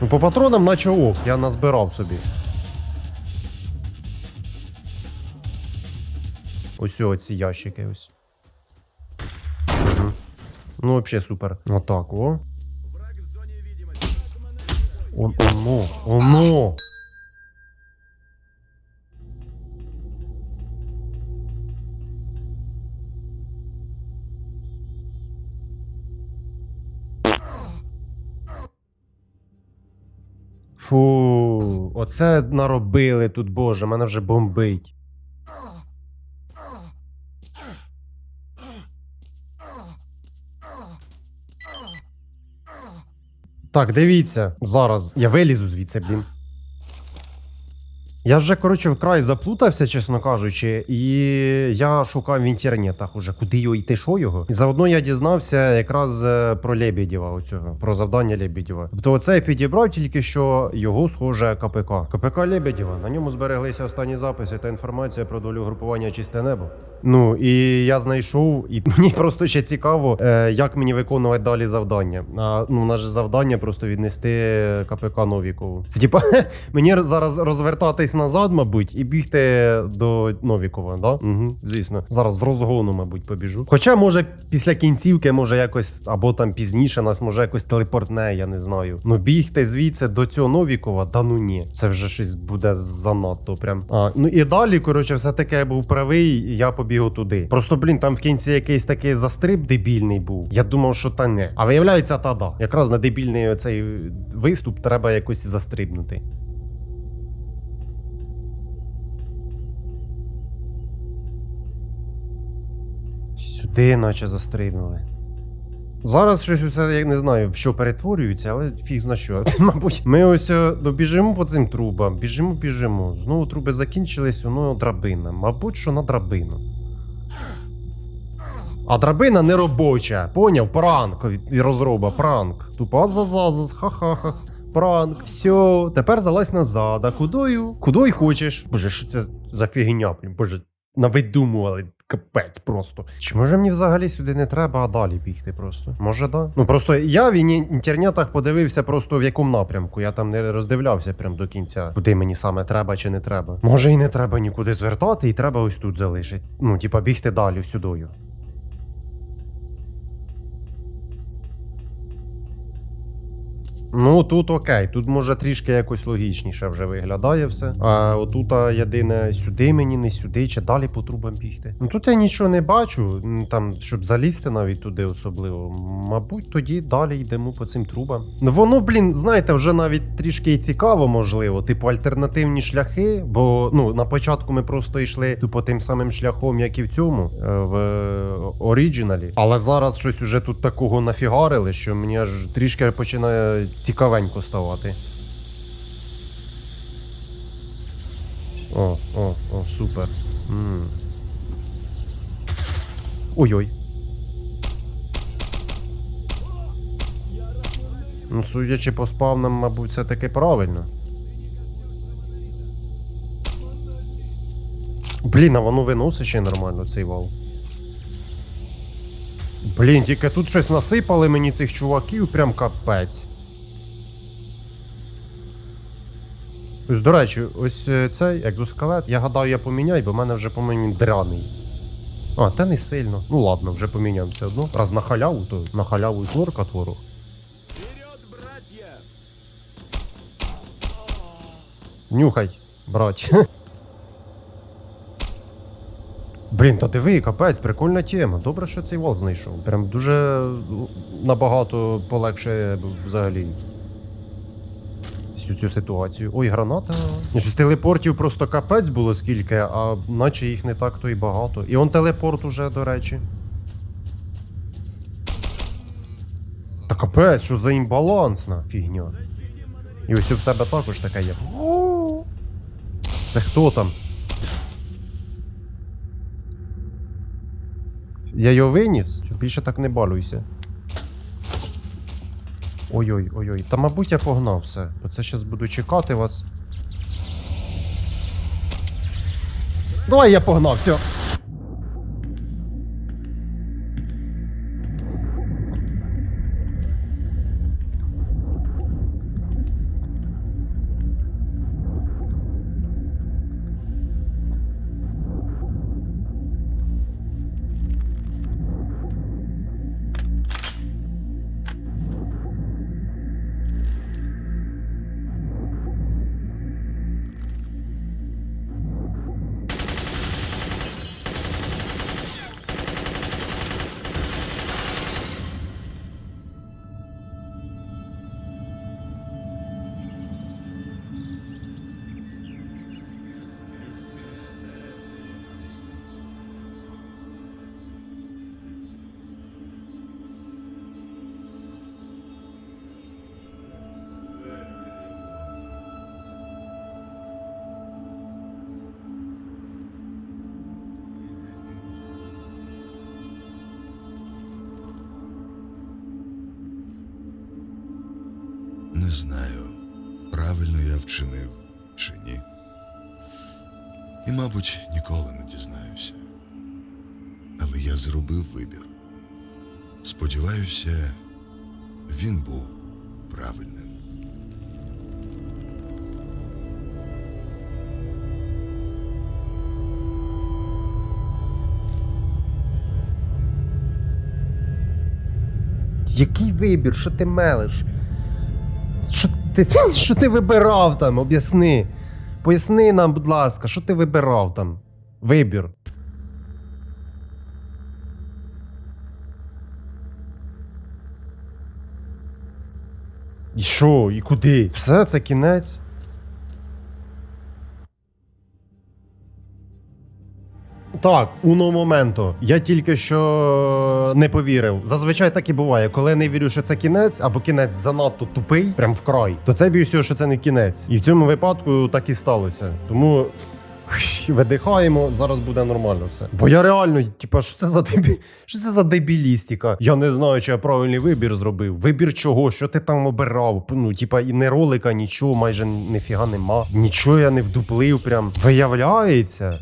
Ну, по патронам наче ок, я назбирав собі. Ось оці ящики ось. Ну, взагалі супер. Отак, о. Он, оно, оно. Фу, оце наробили тут, боже, мене вже бомбить. Так, дивіться, зараз я вилізу звідси, блін. Я вже, коротше, вкрай заплутався, чесно кажучи, і я шукав в інтернетах уже, куди його йти, що його. І заодно я дізнався якраз е, про Лебедєва, оцього, про завдання Лебедєва. Тобто оце я підібрав тільки що його схоже КПК. КПК Лебедєва. На ньому збереглися останні записи та інформація про долю групування Чисте небо. Ну і я знайшов, і мені просто ще цікаво, е, як мені виконувати далі завдання. А ну наше завдання просто віднести КПК Новікову. Це типа мені зараз розвертатись назад, мабуть, і бігти до Новікова, да? Угу, звісно. Зараз з розгону, мабуть, побіжу. Хоча, може, після кінцівки, може, якось, або там пізніше нас може якось телепортне, я не знаю. Ну бігти звідси до цього Новікова, да ну ні. Це вже щось буде занадто прям. А, ну і далі, коротше, все таки я був правий, я побігу туди. Просто, блін, там в кінці якийсь такий застриб дебільний був. Я думав, що та не. А виявляється, та да. Якраз на дебільний оцей виступ треба якось застрибнути. Сюди, наче застрибнули. Зараз щось усе я не знаю, в що перетворюється, але фіг зна що. Мабуть, ми ось е, ну, біжимо по цим трубам, біжимо, біжимо. Знову труби закінчились, воно драбина. Мабуть, що на драбину. А драбина не робоча. Поняв? Пранк розроба, пранк. Тупа зазазаз, ха-ха-ха. Пранк, все, тепер залазь назад. А кудою? Кудою хочеш? Боже, що це за фігня? Боже, навидумували. Капець просто. Чи може мені взагалі сюди не треба, а далі бігти просто? Може, да? Ну просто я в інтернетах подивився просто в якому напрямку. Я там не роздивлявся прям до кінця, куди мені саме треба чи не треба. Може і не треба нікуди звертати, і треба ось тут залишити. Ну, типа бігти далі сюдою. Ну, тут окей, тут може трішки якось логічніше вже виглядає все. А отут єдине сюди мені, не сюди, чи далі по трубам бігти. Ну тут я нічого не бачу, там, щоб залізти навіть туди особливо. Мабуть, тоді далі йдемо по цим трубам. Ну воно, блін, знаєте, вже навіть трішки і цікаво, можливо, типу альтернативні шляхи. Бо ну на початку ми просто йшли тупо тим самим шляхом, як і в цьому, е, в оригіналі. Але зараз щось уже тут такого нафігарили, що мені аж трішки починає цікавенько ставати. О, о, о, супер. Ой-ой. Ну, судячи по спавнам, мабуть, це таки правильно. Блін, а воно виносить ще нормально цей вал. Блін, тільки тут щось насипали мені цих чуваків, прям капець. Ось, до речі, ось е, цей екзоскелет, я гадаю, я поміняю, бо в мене вже, по-моєму, драний. А, та не сильно. Ну ладно, вже поміняв все одно. Раз на халяву, то на халяву і творка братья! Нюхай, брать. Блін, та диви, капець, прикольна тема. Добре, що цей вал знайшов. Прям дуже ну, набагато полегшує взагалі всю цю ситуацію. Ой, граната. Ні, Щось телепортів просто капець було скільки, а наче їх не так то і багато. І он телепорт уже, до речі. Та капець, що за імбалансна фігня. І ось в тебе також таке є. Це хто там? Я його виніс? Більше так не балуйся. Ой-ой, ой-ой. Та мабуть я погнав все, бо це щас буду чекати вас. Давай я погнав, все. Правильно я вчинив чи ні. І, мабуть, ніколи не дізнаюся. Але я зробив вибір. Сподіваюся, він був правильним. Який вибір? Що ти мелиш? Що ти, що ти вибирав там? Об'ясни. Поясни нам, будь ласка, що ти вибирав там? Вибір. І що? І куди? Все, це кінець. Так, уно моменто. Я тільки що не повірив. Зазвичай так і буває. Коли я не вірю, що це кінець, або кінець занадто тупий, прям вкрай, то це більше, що це не кінець. І в цьому випадку так і сталося. Тому. Видихаємо, зараз буде нормально все. Бо я реально, типа, що це за дебі... що це за дебілістика? Я не знаю, чи я правильний вибір зробив. Вибір чого? Що ти там обирав? Ну, типа, і не ролика, нічого, майже ніфіга нема. Нічого я не вдуплив. Прям виявляється.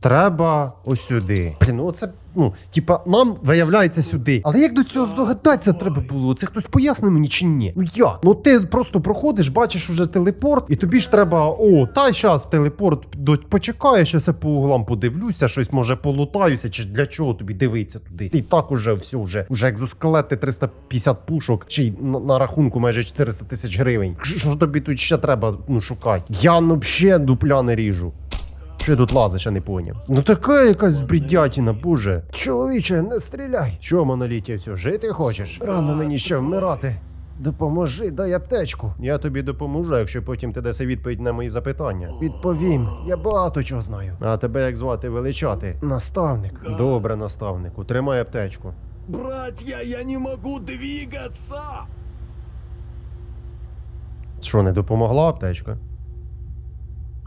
Треба ось сюди. Блін, ну це, ну, типа, нам виявляється сюди. Але як до цього здогадатися треба було? Це хтось пояснив мені чи ні? Ну як? Ну ти просто проходиш, бачиш уже телепорт, і тобі ж треба. О, та щас телепорт до почекає, щас я по углам подивлюся, щось може полутаюся, чи для чого тобі дивитися туди? Ти і так уже все, вже, вже екзоскелети 350 пушок, чи й на, на рахунку майже 400 тисяч гривень. Що що тобі тут ще треба ну, шукати? Я ну взагалі дупля не ріжу. Що я тут лазиш, я не поняв. Ну така якась бредятіна, боже. Чоловіче, не стріляй. Що, моноліття, все, жити хочеш? Рано мені ще вмирати. Допоможи, дай аптечку. Я тобі допоможу, якщо потім ти даси відповідь на мої запитання. Відповім, я багато чого знаю. А тебе як звати величати? Наставник. Добре, наставнику, тримай аптечку. Братья, я не могу двигаться! Що, не допомогла аптечка?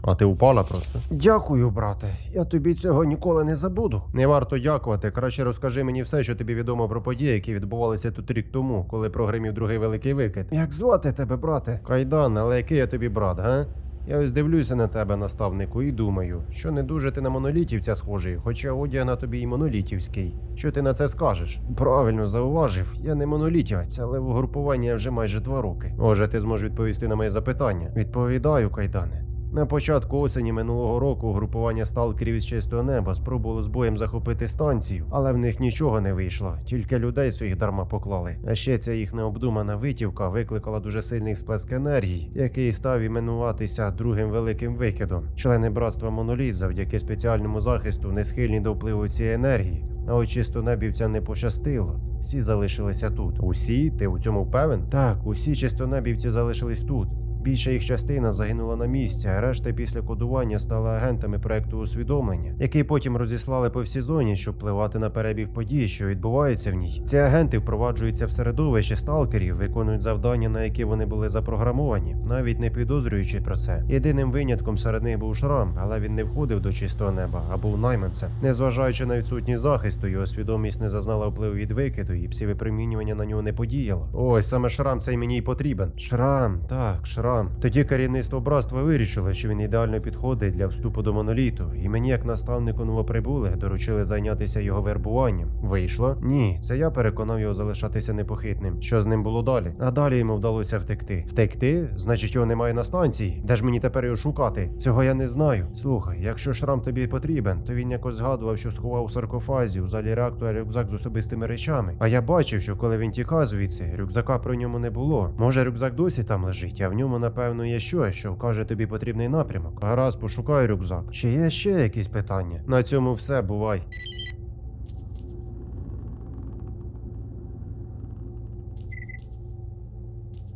А ти упала просто. Дякую, брате. Я тобі цього ніколи не забуду. Не варто дякувати. Краще розкажи мені все, що тобі відомо про події, які відбувалися тут рік тому, коли прогримів другий великий викид. Як звати тебе, брате? Кайдан, але який я тобі брат, га? Я ось дивлюся на тебе, наставнику, і думаю, що не дуже ти на монолітівця схожий, хоча одяг на тобі і монолітівський. Що ти на це скажеш? Правильно зауважив, я не монолітівець, але в угрупуванні я вже майже два роки. Може, ти зможеш відповісти на моє запитання? Відповідаю, кайдане. На початку осені минулого року групування сталкерів із чистого неба спробувало з боєм захопити станцію, але в них нічого не вийшло, тільки людей своїх дарма поклали. А ще ця їх необдумана витівка викликала дуже сильний сплеск енергії, який став іменуватися другим великим викидом. Члени братства Моноліт завдяки спеціальному захисту не схильні до впливу цієї енергії. А от чистонебівцям не пощастило. Всі залишилися тут. Усі? Ти у цьому впевнен? Так, усі чистонебівці залишились тут. Більша їх частина загинула на місці, а решта після кодування стали агентами проекту усвідомлення, який потім розіслали по всій зоні, щоб впливати на перебіг подій, що відбуваються в ній. Ці агенти впроваджуються в середовище сталкерів, виконують завдання, на які вони були запрограмовані, навіть не підозрюючи про це. Єдиним винятком серед них був шрам, але він не входив до чистого неба, а був найманцем. Незважаючи на відсутність захисту, його свідомість не зазнала впливу від викиду, і псівипромінювання на нього не подіяло. Ось саме шрам цей мені й потрібен. Шрам, так, шрам. Тоді керівництво братства вирішило, що він ідеально підходить для вступу до моноліту, і мені, як наставнику новоприбулих, доручили зайнятися його вербуванням. Вийшло? Ні, це я переконав його залишатися непохитним. Що з ним було далі? А далі йому вдалося втекти. Втекти? Значить, його немає на станції. Де ж мені тепер його шукати? Цього я не знаю. Слухай, якщо шрам тобі потрібен, то він якось згадував, що сховав у саркофазі у залі реактора рюкзак з особистими речами. А я бачив, що коли він тікав звідси, рюкзака при ньому не було. Може, рюкзак досі там лежить, а в ньому, напевно, є щось, що вкаже тобі потрібний напрямок. Гаразд, пошукай рюкзак. Чи є ще якісь питання? На цьому все, бувай.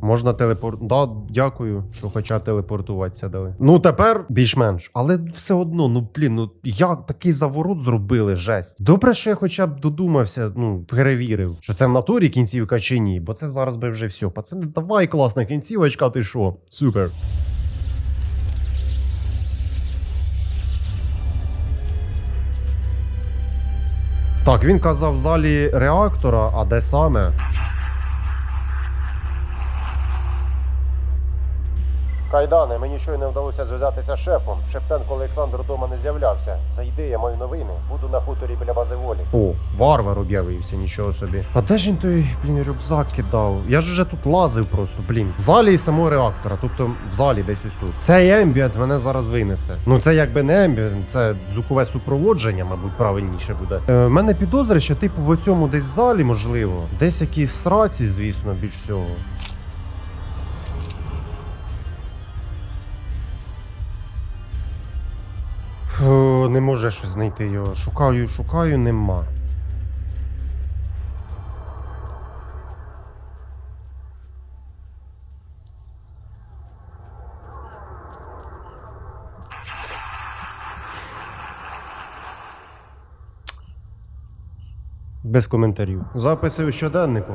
Можна телепорт. Да, дякую, що хоча телепортуватися дали. Ну тепер більш-менш, але все одно, ну блін, ну як такий заворот зробили, жесть. Добре, що я хоча б додумався, ну перевірив, що це в натурі кінцівка чи ні, бо це зараз би вже все. Пацани, давай класна кінцівочка, ти що? Супер. Так, він казав в залі реактора, а де саме? Кайдане, мені щойно вдалося зв'язатися з шефом. Шептенко Олександр дома не з'являвся. Зайди, я маю новини. Буду на хуторі біля бази волі. О, варвар об'явився, нічого собі. А де ж він той, блін, рюкзак кидав? Я ж уже тут лазив просто, блін. В залі і самого реактора, тобто в залі десь ось тут. Цей ембієнт мене зараз винесе. Ну це якби не ембієнт, це звукове супроводження, мабуть, правильніше буде. Е, мене підозри, що типу в оцьому десь залі, можливо, десь якісь сраці, звісно, більш всього. Не може щось знайти його. Шукаю, шукаю, нема. Без коментарів. Записи у щоденнику.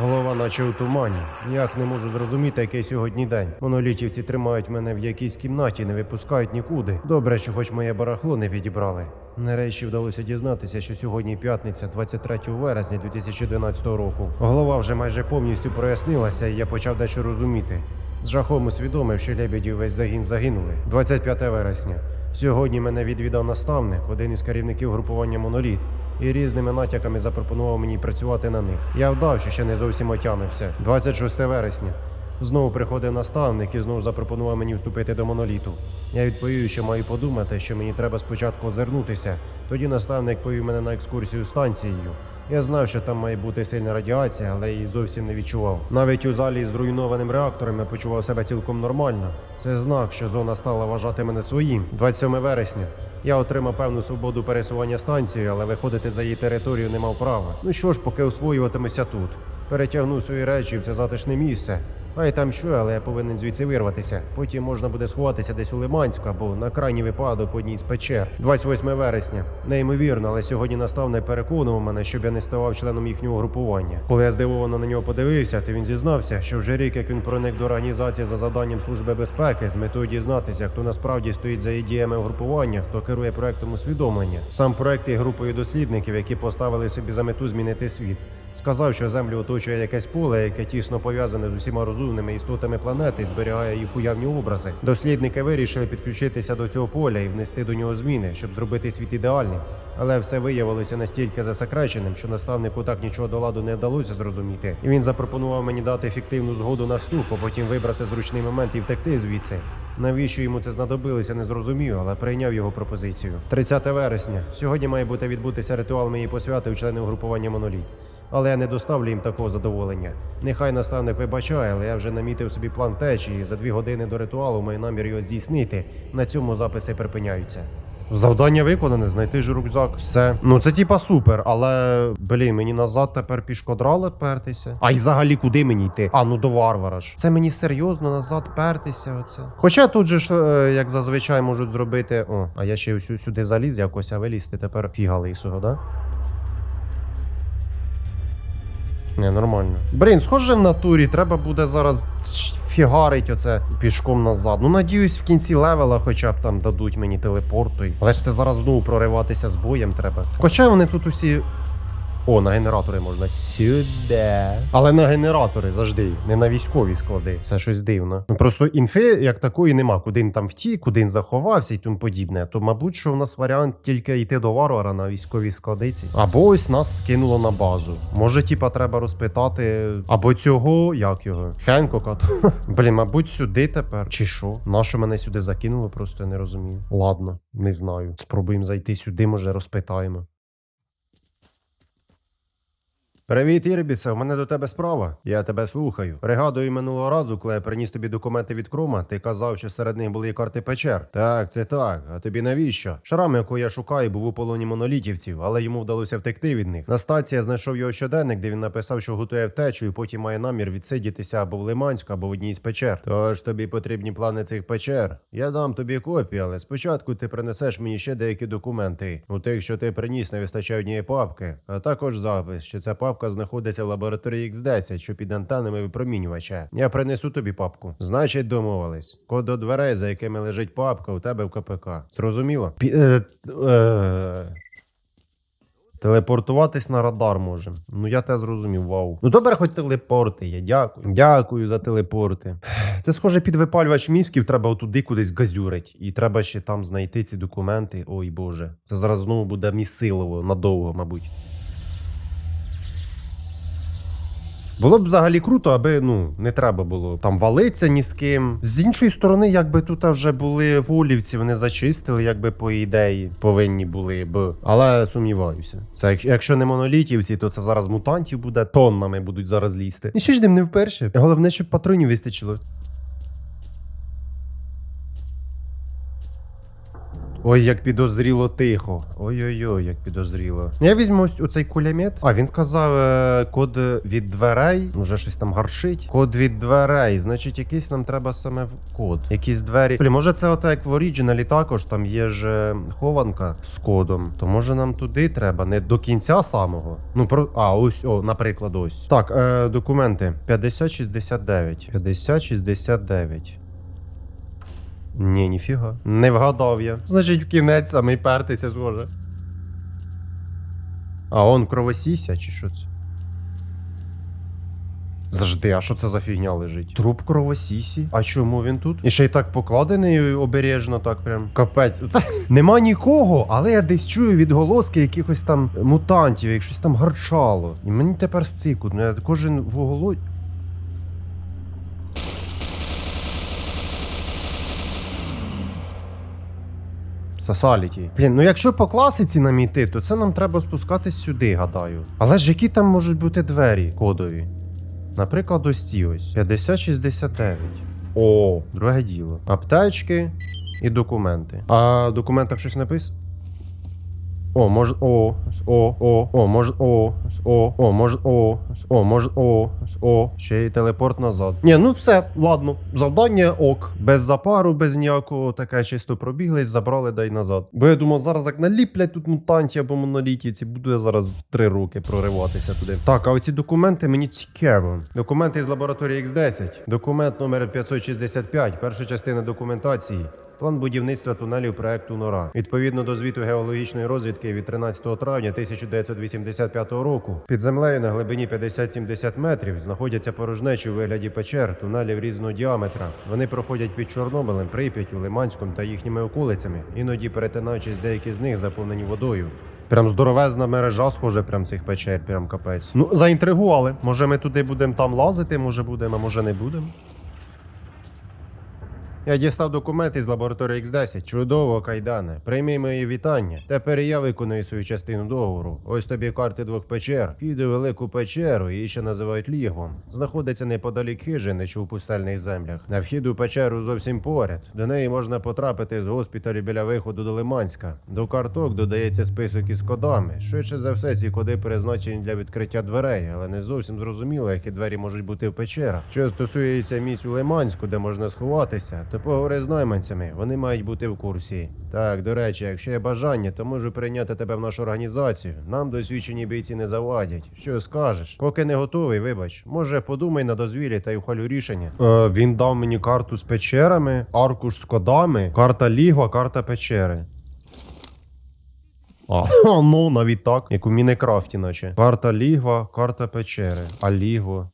Голова наче у тумані. Ніяк не можу зрозуміти, який сьогодні день. Монолітівці тримають мене в якійсь кімнаті, не випускають нікуди. Добре, що хоч моє барахло не відібрали. Нарешті вдалося дізнатися, що сьогодні п'ятниця, 23 вересня 2012 року. Голова вже майже повністю прояснилася, і я почав дещо розуміти. З жахом усвідомив, що лебедів весь загін загинули. 25 вересня. Сьогодні мене відвідав наставник, один із керівників групування Моноліт, і різними натяками запропонував мені працювати на них. Я вдав, що ще не зовсім отямився. 26 вересня. Знову приходив наставник і знову запропонував мені вступити до моноліту. Я відповів, що маю подумати, що мені треба спочатку озирнутися. Тоді наставник повів мене на екскурсію станцією. Я знав, що там має бути сильна радіація, але її зовсім не відчував. Навіть у залі з зруйнованим реактором я почував себе цілком нормально. Це знак, що зона стала вважати мене своїм. 27 вересня. Я отримав певну свободу пересування станцією, але виходити за її територію не мав права. Ну що ж, поки освоюватимуся тут. Перетягну свої речі в це затишне місце. Хай там що, але я повинен звідси вирватися. Потім можна буде сховатися десь у Лиманську або на крайній випадок в одній з печер. 28 вересня. Неймовірно, але сьогодні наставник переконував мене, щоб я не ставав членом їхнього групування. Коли я здивовано на нього подивився, то він зізнався, що вже рік, як він проник до організації за завданням служби безпеки з метою дізнатися, хто насправді стоїть за ідеями угрупування, хто керує проектом усвідомлення. Сам проект є групою дослідників, які поставили собі за мету змінити світ. Сказав, що землю оточує якесь поле, яке тісно пов'язане з усіма розумними істотами планети і зберігає їх уявні образи. Дослідники вирішили підключитися до цього поля і внести до нього зміни, щоб зробити світ ідеальним. Але все виявилося настільки засекреченим, що наставнику так нічого до ладу не вдалося зрозуміти. І він запропонував мені дати фіктивну згоду на вступ, а потім вибрати зручний момент і втекти звідси. Навіщо йому це знадобилося, не зрозумів, але прийняв його пропозицію. 30 вересня. Сьогодні має бути відбутися ритуал моєї посвяти у члени угрупування моноліт. Але я не доставлю їм такого задоволення. Нехай наставник вибачає, але я вже намітив собі план течі, і за дві години до ритуалу маю намір його здійснити. На цьому записи припиняються. Завдання виконане, знайти ж рюкзак, все. Ну це типа супер, але блін, мені назад тепер пішкодрали пертися. А й взагалі куди мені йти? А ну до варвара ж. Це мені серйозно назад пертися. Оце. Хоча тут же ж, е, як зазвичай, можуть зробити. О, а я ще сюди заліз якось, а вилізти тепер фіга лисого, да? Не, нормально. Блін, схоже в натурі, треба буде зараз фігарить оце пішком назад. Ну, надіюсь, в кінці левела хоча б там дадуть мені телепорту. Але ж це зараз знову прориватися з боєм треба. Хоча вони тут усі. О, на генератори можна сюди. Але на генератори завжди, не на військові склади. Це щось дивно. Ну просто інфи як такої нема. Куди він там втік, куди він заховався і тому подібне. То, мабуть, що в нас варіант тільки йти до варвара на військовій складиці. Або ось нас кинуло на базу. Може, типа, треба розпитати. Або цього, як його? Хенкока. Блін, мабуть, сюди тепер. Чи що? Нащо мене сюди закинуло, просто я не розумію. Ладно, не знаю. Спробуємо зайти сюди, може розпитаємо. Привіт, Ірбісе, у мене до тебе справа. Я тебе слухаю. Пригадую минулого разу, коли я приніс тобі документи від Крома, ти казав, що серед них були карти печер. Так, це так. А тобі навіщо? Шрам, якого я шукаю, був у полоні монолітівців, але йому вдалося втекти від них. На стації я знайшов його щоденник, де він написав, що готує втечу, і потім має намір відсидітися або в Лиманську, або в одній з печер. Тож тобі потрібні плани цих печер. Я дам тобі копії, але спочатку ти принесеш мені ще деякі документи. У тих, що ти приніс, не вистачає однієї папки, а також запис, що ця папка знаходиться в лабораторії X10, що під антенами випромінювача. Я принесу тобі папку. Значить, домовились. Код до дверей, за якими лежить папка, у тебе в КПК. Зрозуміло? Пі- е, е, Телепортуватись на радар можемо. Ну я те зрозумів, вау. Ну добре, хоч телепорти є. Дякую. Дякую за телепорти. Це схоже під випалювач мізків, треба отуди кудись газюрить. І треба ще там знайти ці документи. Ой Боже. Це зараз знову буде місилово, надовго, мабуть. Було б взагалі круто, аби ну не треба було там валитися ні з ким. З іншої сторони, якби тут вже були волівці, вони зачистили, якби по ідеї повинні були б. Але сумніваюся. Це якщо, не монолітівці, то це зараз мутантів буде тоннами будуть зараз лізти. І ще ж ним не вперше. Головне, щоб патронів вистачило. Ой, як підозріло тихо. Ой-ой-ой, як підозріло. Я візьму ось оцей кулемет. А, він сказав е, код від дверей. Може щось там гаршить. Код від дверей. Значить, якийсь нам треба саме в код. Якісь двері. Блін, може це оте як в оріджиналі також. Там є ж е, хованка з кодом. То може нам туди треба, не до кінця самого. Ну про. А, ось, о, наприклад, ось. Так, е, документи. 5069. 5069. Ні, ніфіга. Не вгадав я. Значить, в кінець самий пертися зможе. А он кровосіся, чи що це? Завжди, а що це за фігня лежить? Труп кровосісі? А чому він тут? І ще й так покладений обережно, так прям. Капець. Це нема нікого, але я десь чую відголоски якихось там мутантів, як щось там гарчало. І мені тепер стикуть. Ну я кожен в оголо... Сосаліті. Блін, ну якщо по класиці нам іти, то це нам треба спускатись сюди, гадаю. Але ж які там можуть бути двері кодові? Наприклад, ось ці ось 5069. О, друге діло. Аптечки і документи. А в документах щось написано? О, може, о, о, о, о, може, о, о, о, може, о, о, може, о, о, ще й телепорт назад. Ні, ну все, ладно, завдання ок. Без запару, без ніякого, таке чисто пробіглись, забрали дай назад. Бо я думав, зараз як наліплять тут мутантів або монолітівці, буду я зараз три роки прориватися туди. Так, а оці документи мені цікаво. Документи з лабораторії X10. Документ номер 565, перша частина документації. План будівництва тунелів проекту Нора відповідно до звіту геологічної розвідки від 13 травня 1985 року. Під землею на глибині 50-70 метрів знаходяться порожнечі у вигляді печер, тунелів різного діаметра. Вони проходять під Чорнобилем, Прип'яттю, Лиманськом та їхніми околицями, іноді перетинаючись деякі з них заповнені водою. Прям здоровезна мережа, схоже, прям цих печер, прям капець. Ну, заінтригували. Може, ми туди будемо там лазити, може будемо, а може не будемо. Я дістав документи з лабораторії X10. Чудово, кайдане. Прийми мої вітання. Тепер я виконую свою частину договору. Ось тобі карти двох печер. Піду велику печеру, її ще називають лігвом. Знаходиться неподалік хижини, що у пустельних землях. На вхід у печеру зовсім поряд. До неї можна потрапити з госпіталю біля виходу до Лиманська. До карток додається список із кодами. Швидше за все, ці коди призначені для відкриття дверей, але не зовсім зрозуміло, які двері можуть бути в печерах. Що стосується місць у Лиманську, де можна сховатися, то поговори з найманцями, вони мають бути в курсі. Так, до речі, якщо є бажання, то можу прийняти тебе в нашу організацію. Нам досвідчені бійці не завадять. Що скажеш? Поки не готовий, вибач. Може, подумай на дозвілі та й ухвалю рішення. Е, він дав мені карту з печерами, аркуш з кодами, карта лігва, карта печери. А, ну навіть так, як у Мінекрафті, наче. Карта лігва, карта печери. А лігво.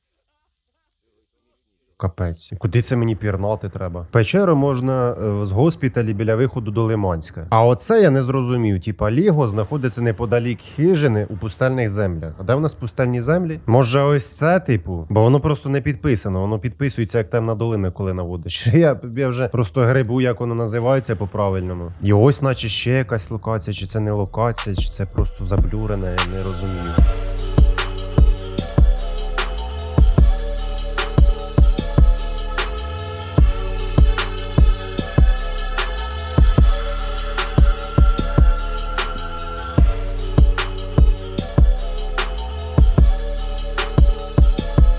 Капець. Куди це мені пірнати треба? Печеру можна е, з госпіталі біля виходу до Лиманська. А оце я не зрозумів. Типа Ліго знаходиться неподалік хижини у пустельних землях. А де в нас пустельні землі? Може, ось це, типу? Бо воно просто не підписано. Воно підписується як темна долина, коли наводиш. Я, я вже просто грибу, як воно називається по-правильному. І ось, наче ще якась локація, чи це не локація, чи це просто заблюрене, я не розумію.